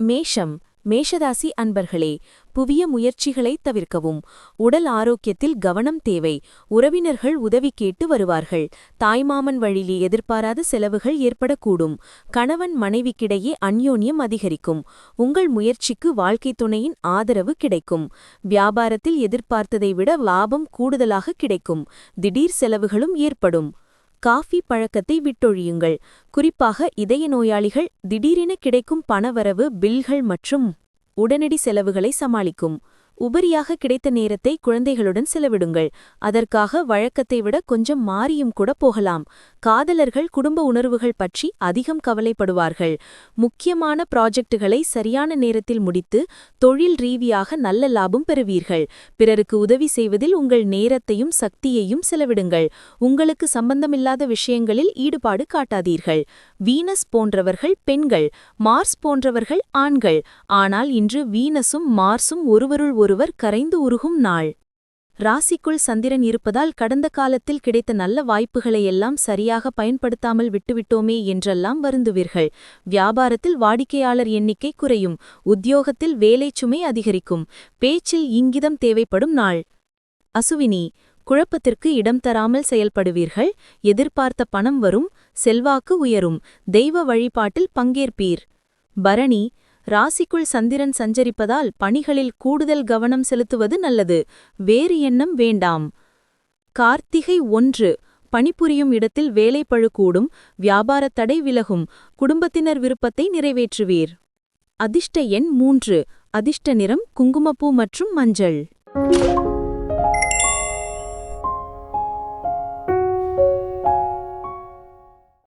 மேஷம் மேஷராசி அன்பர்களே புதிய முயற்சிகளை தவிர்க்கவும். உடல் ஆரோக்கியத்தில் கவனம் தேவை. உறவினர்கள் உதவி கேட்டு வருவார்கள். தாய்மாமன் வழியிலே எதிர்பாராத செலவுகள் ஏற்படக்கூடும். கணவன் மனைவிக்கிடையே அந்யோன்யம் அதிகரிக்கும். உங்கள் முயற்சிக்கு வாழ்க்கை துணையின் ஆதரவு கிடைக்கும். வியாபாரத்தில் எதிர்பார்த்ததை விட லாபம் கூடுதலாக கிடைக்கும். திடீர் செலவுகளும் ஏற்படும். காஃபி பழக்கத்தை விட்டொழியுங்கள். குறிப்பாக இதய நோயாளிகள் திடீரென கிடைக்கும் பணவரவு பில்கள் மற்றும் உடனடி செலவுகளை சமாளிக்கும். உபரியாக கிடைத்த நேரத்தை குழந்தைகளுடன் செலவிடுங்கள். அதற்காக வழக்கத்தை விட கொஞ்சம் மாறியும் கூட போகலாம். காதலர்கள் குடும்ப உணர்வுகள் பற்றி அதிகம் கவலைப்படுவார்கள். முக்கியமான ப்ராஜெக்டுகளை சரியான நேரத்தில் முடித்து தொழில் ரீதியாக நல்ல லாபம் பெறுவீர்கள். பிறருக்கு உதவி செய்வதில் உங்கள் நேரத்தையும் சக்தியையும் செலவிடுங்கள். உங்களுக்கு சம்பந்தமில்லாத விஷயங்களில் ஈடுபாடு காட்டாதீர்கள். வீனஸ் போன்றவர்கள் பெண்கள் மார்ஸ் போன்றவர்கள் ஆண்கள். ஆனால் இன்று வீனஸும் மார்ஸும் ஒருவருள் ஒருவர் கரைந்து உருகும் நாள். ராசிக்குள் சந்திரன் இருப்பதால் கடந்த காலத்தில் கிடைத்த நல்ல வாய்ப்புகளை எல்லாம் சரியாக பயன்படுத்தாமல் விட்டுவிட்டோமே என்றெல்லாம் வருந்துவீர்கள். வியாபாரத்தில் வாடிக்கையாளர் எண்ணிக்கை குறையும். உத்தியோகத்தில் வேலைச்சுமை அதிகரிக்கும். பேச்சில் இங்கிதம் தேவைப்படும் நாள். அசுவினி குழப்பத்திற்கு இடம் தராமல் செயல்படுவீர்கள். எதிர்பார்த்த பணம் வரும். செல்வாக்கு உயரும். தெய்வ வழிபாட்டில் பங்கேற்பீர். பரணி ராசிக்குள் சந்திரன் சஞ்சரிப்பதால் பணிகளில் கூடுதல் கவனம் செலுத்துவது நல்லது. வேறு எண்ணம் வேண்டாம். கார்த்திகை ஒன்று. பணிபுரியும் இடத்தில் வேலைப்பழு கூடும். வியாபாரத் தடை விலகும். குடும்பத்தினர் விருப்பத்தை நிறைவேற்றுவீர். அதிர்ஷ்ட எண் மூன்று. அதிர்ஷ்ட நிறம் குங்குமப்பூ மற்றும் மஞ்சள்.